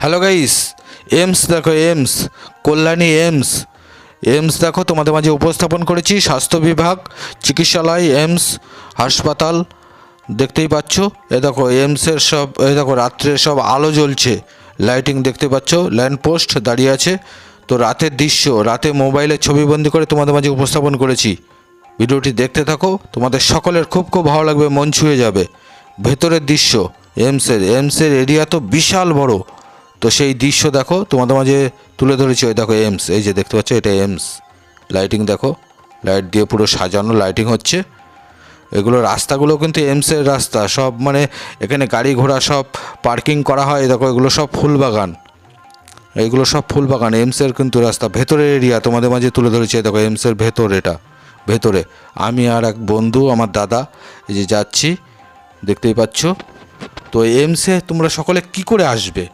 Hello guys AIIMS দেখো AIIMS Kalyani AIIMS AIIMS দেখো, তোমাদের মাঝে উপস্থাপন করেছি স্বাস্থ্য বিভাগ, চিকিৎসালয় এমস হাসপাতাল। দেখতেই পাচ্ছ? এ দেখো এমসের সব, এ দেখো, রাত্রে সব আলো জ্বলছে। লাইটিং দেখতে পাচ্ছ? ল্যান্ড পোস্ট দাঁড়িয়ে আছে। তো রাতের দৃশ্য, রাতে মোবাইলে ছবিবন্দি করে তোমাদের মাঝে উপস্থাপন করেছি। ভিডিওটি দেখতে থাকো, তোমাদের সকলের খুব খুব ভালো লাগবে, মন ছুঁয়ে যাবে। ভেতরের দৃশ্য এমসের এমসের এরিয়া তো বিশাল বড়। তো সেই দৃশ্য দেখো, তোমাদের মাঝে তুলে ধরেছি ওই দেখো এমস এই যে দেখতে পাচ্ছ এটা এমস লাইটিং দেখো লাইট দিয়ে পুরো সাজানো লাইটিং হচ্ছে। এগুলো রাস্তাগুলো কিন্তু এমসের রাস্তা, সব মানে এখানে গাড়ি ঘোড়া সব পার্কিং করা হয় দেখো এগুলো সব ফুল বাগান। এইগুলো সব ফুল বাগান এমসের কিন্তু রাস্তা। ভেতরের এরিয়া তোমাদের মাঝে তুলে ধরেছি দেখো এমসের ভেতর এটা, ভেতরে। আমি আর এক বন্ধু, আমার দাদা, এই যে যাচ্ছি, দেখতেই পাচ্ছ? তো এমসে তোমরা সকলে কি করে আসবে?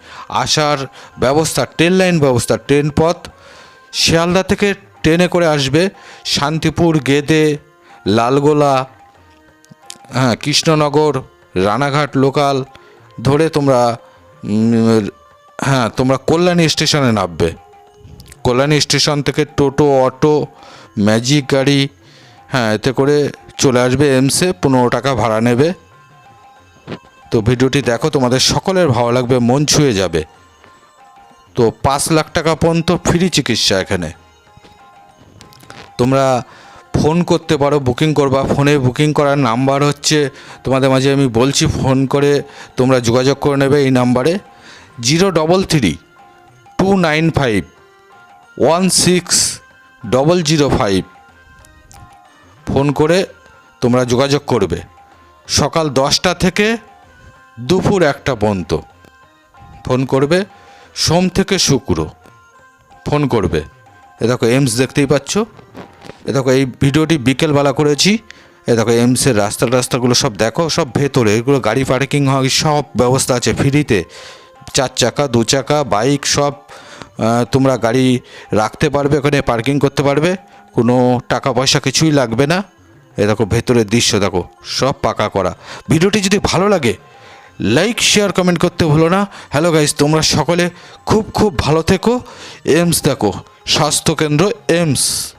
আসার ব্যবস্থা, ট্রেন লাইন ব্যবস্থা, ট্রেন পথ, শিয়ালদা থেকে ট্রেনে করে আসবে শান্তিপুর, গেদে, লালগোলা হ্যাঁ কৃষ্ণনগর, রানাঘাট লোকাল, ধরে তোমরা হ্যাঁ তোমরা কল্যাণী স্টেশনে নামবে। কল্যাণী স্টেশন থেকে টোটো, অটো, ম্যাজিক গাড়ি হ্যাঁ এতে করে চলে আসবে এমসে, পনেরো টাকা ভাড়া নেবে। তো ভিডিওটি দেখো, তোমাদের সকলের ভালো লাগবে, মন ছুঁয়ে যাবে। তো পাঁচ লাখ টাকা পর্যন্ত ফ্রি চিকিৎসা এখানে। তোমরা ফোন করতে পারো, বুকিং করবা। ফোনে বুকিং করার নাম্বার হচ্ছে, তোমাদের মাঝে আমি বলছি, ফোন করে তোমরা যোগাযোগ করে নেবে এই নাম্বারে। Zero double three two nine five one six double zero five. Phone করে তোমরা যোগাযোগ করবে। সকাল দশটা থেকে দুপুর একটা পর্যন্ত ফোন করবে, সোম থেকে শুক্র। ফোন করবে। এ দেখো এমস দেখতেই পাচ্ছ। এ দেখো, এই ভিডিওটি বিকেলবেলা করেছি। এ দেখো এমসের রাস্তা রাস্তাগুলো সব দেখো, সব ভেতরে। এগুলো গাড়ি পার্কিং হয়, সব ব্যবস্থা আছে ফ্রিতে। চার চাকা, দু চাকা, বাইক সব তোমরা গাড়ি রাখতে পারবে, ওখানে পার্কিং করতে পারবে। কোনো টাকা পয়সা কিছুই লাগবে না। এ দেখো, ভেতরের দৃশ্য দেখো, সব পাকা করা। ভিডিওটি যদি ভালো লাগে লাইক শেয়ার কমেন্ট করতে ভুলো না। হ্যালো গাইস তোমরা সকলে খুব খুব ভালো থেকো। এমস দেখো। স্বাস্থ্যকেন্দ্র এমস